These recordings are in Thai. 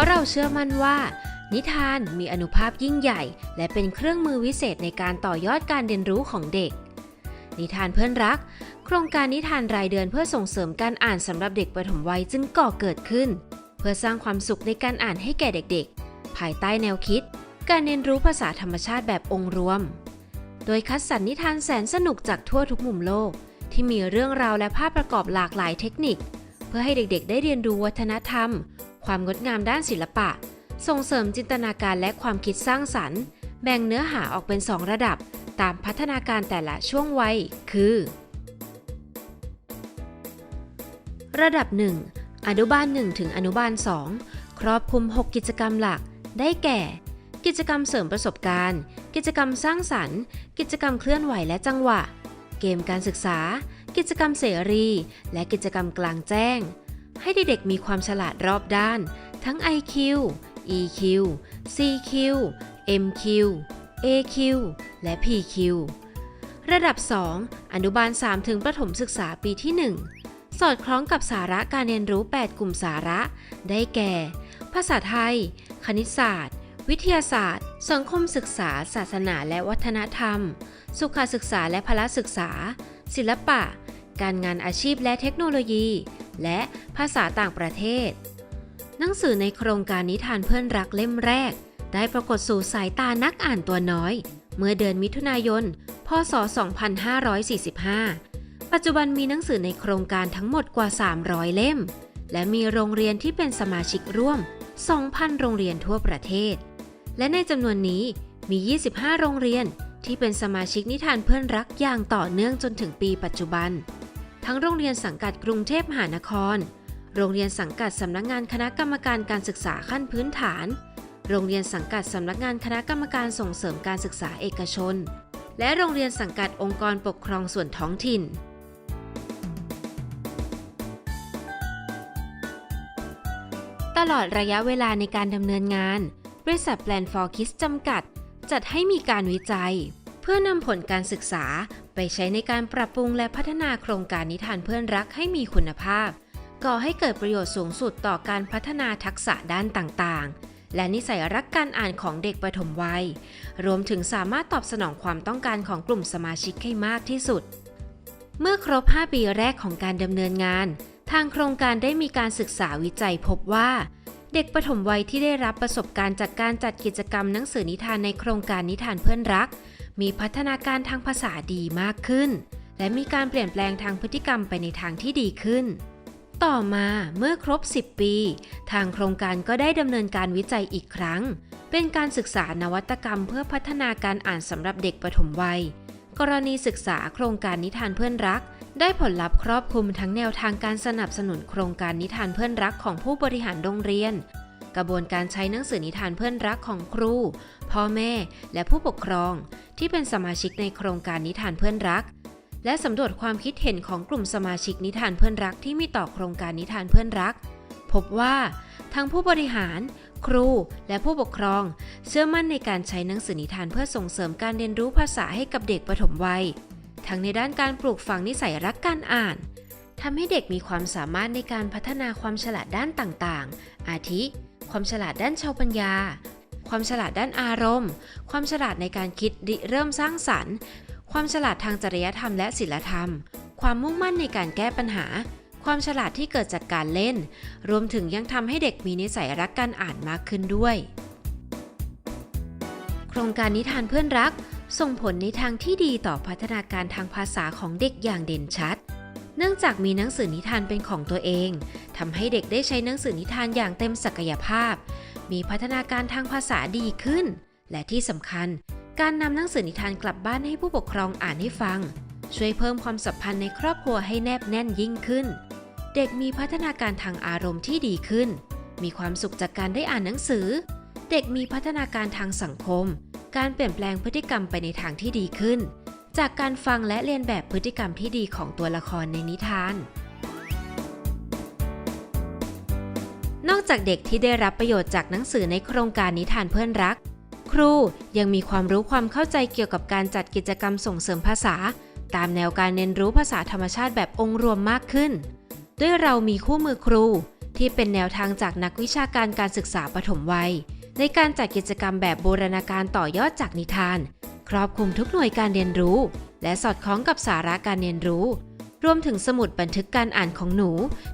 ราะเราเชื่อมั่นว่า นิทานมีอนุภาพยิ่งใหญ่ และเป็นเครื่องมือวิเศษในการต่อยอดการเรียนรู้ของเด็ก นิทานเพื่อนรัก โครงการนิทานรายเดือนเพื่อส่งเสริมการอ่านสำหรับเด็กประถมวัยจึงก่อเกิดขึ้น เพื่อสร้างความสุขในการอ่านให้แก่เด็กๆ ภายใต้แนวคิด การเรียนรู้ภาษาธรรมชาติแบบองค์รวม โดยคัดสรรนิทานแสนสนุกจากทั่วทุกมุมโลก ที่มีเรื่องราวและภาพประกอบหลากหลายเทคนิค เพื่อให้เด็กๆ ได้เรียนรู้วัฒนธรรม ความงดงามด้านศิลปะ ส่งเสริมจินตนาการและความคิดสร้างสรรค์ แบ่งเนื้อหาออกเป็น 2 ระดับ ตามพัฒนาการแต่ละช่วงวัย คือ ระดับ 1 อนุบาล 1 ถึงอนุบาล 2 ครอบคลุม 6 กิจกรรมหลัก ได้แก่ กิจกรรมเสริมประสบการณ์ กิจกรรมสร้างสรรค์ กิจกรรมเคลื่อนไหวและจังหวะ เกมการศึกษา กิจกรรมเสรี และกิจกรรมกลางแจ้ง ให้เด็กๆมีความฉลาดรอบด้าน ทั้ง IQ EQ CQ MQ AQ และ PQ ระดับ 2 อนุบาล 3 ถึงประถมศึกษาปีที่ 1 สอดคล้องกับสาระการเรียนรู้ 8 กลุ่มสาระ ได้แก่ ภาษาไทย คณิตศาสตร์ วิทยาศาสตร์ สังคมศึกษา ศาสนาและวัฒนธรรม สุขศึกษาและพละศึกษา ศิลปะ การงานอาชีพและเทคโนโลยี และภาษาต่างประเทศ หนังสือในโครงการนิทานเพื่อนรักเล่มแรก ได้ปรากฏสู่สายตานักอ่านตัวน้อย เมื่อเดือนมิถุนายน พศ 2545 ปัจจุบันมีหนังสือในโครงการทั้งหมดกว่า 300 เล่ม และมีโรงเรียนที่เป็นสมาชิกร่วม 2,000 โรงเรียนทั่วประเทศ และในจำนวนนี้มี 25 โรงเรียนที่เป็นสมาชิกนิทานเพื่อนรักอย่างต่อเนื่องจนถึงปีปัจจุบัน ทั้งโรงเรียนสังกัดกรุงเทพมหานคร โรงเรียนสังกัดสำนักงานคณะกรรมการการศึกษาขั้นพื้นฐาน โรงเรียนสังกัดสำนักงานคณะกรรมการส่งเสริมการศึกษาเอกชน และโรงเรียนสังกัดองค์กรปกครองส่วนท้องถิ่นตลอดระยะเวลาในการดำเนินงาน บริษัท Plan for Kids จำกัด จัดให้มีการวิจัย เพื่อนำผลการศึกษา ไปใช้ในการปรับปรุงและพัฒนาโครงการนิทานเพื่อนรักให้มีคุณภาพ ก่อให้เกิดประโยชน์สูงสุดต่อการพัฒนาทักษะด้านต่างๆ และนิสัยรักการอ่านของเด็กประถมวัย รวมถึงสามารถตอบสนองความต้องการของกลุ่มสมาชิกให้มากที่สุด เมื่อครบ 5 ปีแรกของการดำเนินงาน ทางโครงการได้มีการศึกษาวิจัยพบว่า เด็กประถมวัยที่ได้รับประสบการณ์จากการจัดกิจกรรมหนังสือนิทานในโครงการนิทานเพื่อนรัก มีพัฒนาการทางภาษาดีมากขึ้น และมีการเปลี่ยนแปลงทางพฤติกรรมไปในทางที่ดีขึ้น ต่อมาเมื่อครบ 10 ปี ทางโครงการก็ได้ดำเนินการวิจัยอีกครั้ง เป็นการศึกษานวัตกรรมเพื่อพัฒนาการอ่านสำหรับเด็กประถมวัย กรณีศึกษาโครงการนิทานเพื่อนรักได้ผลลัพธ์ครอบคลุมทั้งแนวทางการสนับสนุนโครงการนิทานเพื่อนรักของผู้บริหารโรงเรียน กระบวนการใช้หนังสือนิทานเพื่อนรักของครู พ่อแม่ และผู้ปกครอง ที่เป็นสมาชิกในโครงการนิทานเพื่อนรัก และสำรวจความคิดเห็นของกลุ่มสมาชิกนิทานเพื่อนรักที่มีต่อโครงการนิทานเพื่อนรัก พบว่าทั้งผู้บริหาร ครู และผู้ปกครอง เชื่อมั่นในการใช้หนังสือนิทานเพื่อส่งเสริมการเรียนรู้ภาษาให้กับเด็กประถมวัย ทั้งในด้านการปลูกฝังนิสัยรักการอ่านทำให้เด็กมีความสามารถในการพัฒนาความฉลาดด้านต่างๆ อาทิ ความฉลาดด้านชาวปัญญา ความฉลาดด้านอารมณ์ ความฉลาดในการคิดริเริ่มสร้างสรรค์ ความฉลาดทางจริยธรรมและศิลธรรม ความมุ่งมั่นในการแก้ปัญหา ความฉลาดที่เกิดจากการเล่น รวมถึงยังทำให้เด็กมีนิสัยรักการอ่านมากขึ้นด้วย โครงการนิทานเพื่อนรักส่งผลในทางที่ดีต่อพัฒนาการทางภาษาของเด็กอย่างเด่นชัด เนื่องจากมีหนังสือนิทานเป็นของตัวเองทำให้เด็กได้ใช้หนังสือนิทานอย่างเต็มศักยภาพ มีพัฒนาการทางภาษาดีขึ้น และที่สำคัญ การนำหนังสือนิทานกลับบ้านให้ผู้ปกครองอ่านให้ฟัง ช่วยเพิ่มความสัมพันธ์ในครอบครัวให้แนบแน่นยิ่งขึ้น เด็กมีพัฒนาการทางอารมณ์ที่ดีขึ้น มีความสุขจากการได้อ่านหนังสือ เด็กมีพัฒนาการทางสังคม การเปลี่ยนแปลงพฤติกรรมไปในทางที่ดีขึ้น จากการฟังและเรียนแบบพฤติกรรมที่ดีของตัวละครในนิทาน นอกจากเด็กที่ได้รับประโยชน์จากหนังสือในโครงการนิทานเพื่อนรัก ครูยังมีความรู้ความเข้าใจเกี่ยวกับการจัดกิจกรรมส่งเสริมภาษา ตามแนวการเรียนรู้ภาษาธรรมชาติแบบองค์รวมมากขึ้น ด้วยเรามีคู่มือครู ที่เป็นแนวทางจากนักวิชาการการศึกษาปฐมวัย ในการจัดกิจกรรมแบบบูรณาการต่อยอดจากนิทาน ครอบคลุมทุกหน่วยการเรียนรู้ และสอดคล้องกับสาระการเรียนรู้ รวมถึงสมุดบันทึกการอ่านของหนู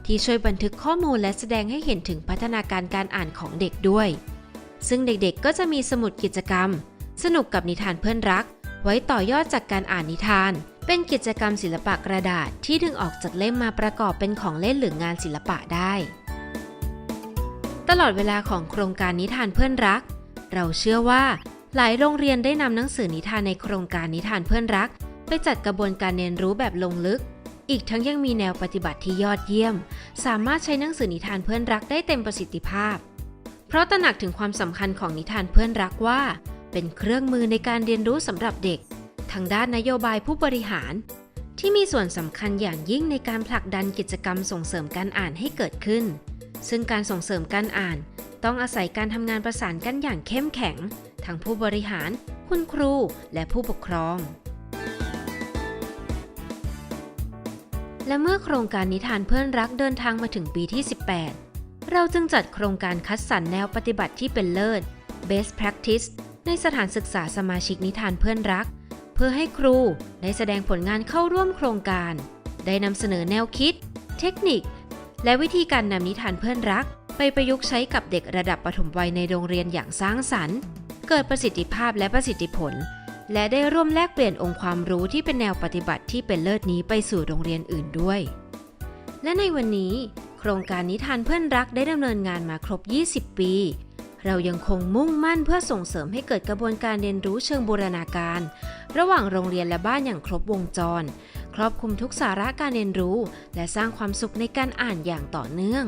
ที่ช่วยบันทึกข้อมูลและแสดงให้เห็นถึงพัฒนาการการอ่านของเด็กด้วย ซึ่งเด็กๆก็จะมีสมุดกิจกรรม สนุกกับนิทานเพื่อนรัก ไว้ต่อยอดจากการอ่านนิทาน เป็นกิจกรรมศิลปะกระดาษที่ดึงออกจากเล่มมาประกอบเป็นของเล่นหรืองานศิลปะได้ ตลอดเวลาของโครงการนิทานเพื่อนรัก เราเชื่อว่า หลายโรงเรียนได้นำหนังสือนิทานในโครงการนิทานเพื่อนรัก ไปจัดกระบวนการเรียนรู้แบบลงลึก อีกทั้งยังมีแนวปฏิบัติที่ยอดเยี่ยม สามารถใช้หนังสือนิทานเพื่อนรักได้เต็มประสิทธิภาพ เพราะตระหนักถึงความสำคัญของนิทานเพื่อนรักว่า เป็นเครื่องมือในการเรียนรู้สำหรับเด็ก ทางด้านนโยบายผู้บริหาร ที่มีส่วนสำคัญอย่างยิ่งในการผลักดันกิจกรรมส่งเสริมการอ่านให้เกิดขึ้น ซึ่งการส่งเสริมการอ่าน ต้องอาศัยการทำงานประสานกันอย่างเข้มแข็ง ทั้งผู้บริหาร คุณครูและผู้ปกครอง และเมื่อโครงการนิทานเพื่อนรักเดินทางมาถึงปีที่ 18 เราจึงจัดโครงการคัดสรรแนวปฏิบัติที่เป็นเลิศ Best Practice ในสถานศึกษาสมาชิกนิทานเพื่อนรัก เพื่อให้ครูได้แสดงผลงานเข้าร่วมโครงการ ได้นำเสนอแนวคิด เทคนิค และวิธีการนำนิทานเพื่อนรัก ไปประยุกต์ใช้กับเด็กระดับปฐมวัยในโรงเรียนอย่างสร้างสรรค์ เกิดประสิทธิภาพและประสิทธิผล และได้ร่วมแลกเปลี่ยนองค์ความรู้ที่เป็นแนวปฏิบัติที่เป็นเลิศนี้ไปสู่โรงเรียนอื่นด้วย และในวันนี้ โครงการนิทานเพื่อนรักได้ดำเนินงานมาครบ 20 ปี เรายังคงมุ่งมั่นเพื่อส่งเสริมให้เกิดกระบวนการเรียนรู้เชิงบูรณาการ ระหว่างโรงเรียนและบ้านอย่างครบวงจร ครอบคลุมทุกสาระการเรียนรู้ และสร้างความสุขในการอ่านอย่างต่อเนื่อง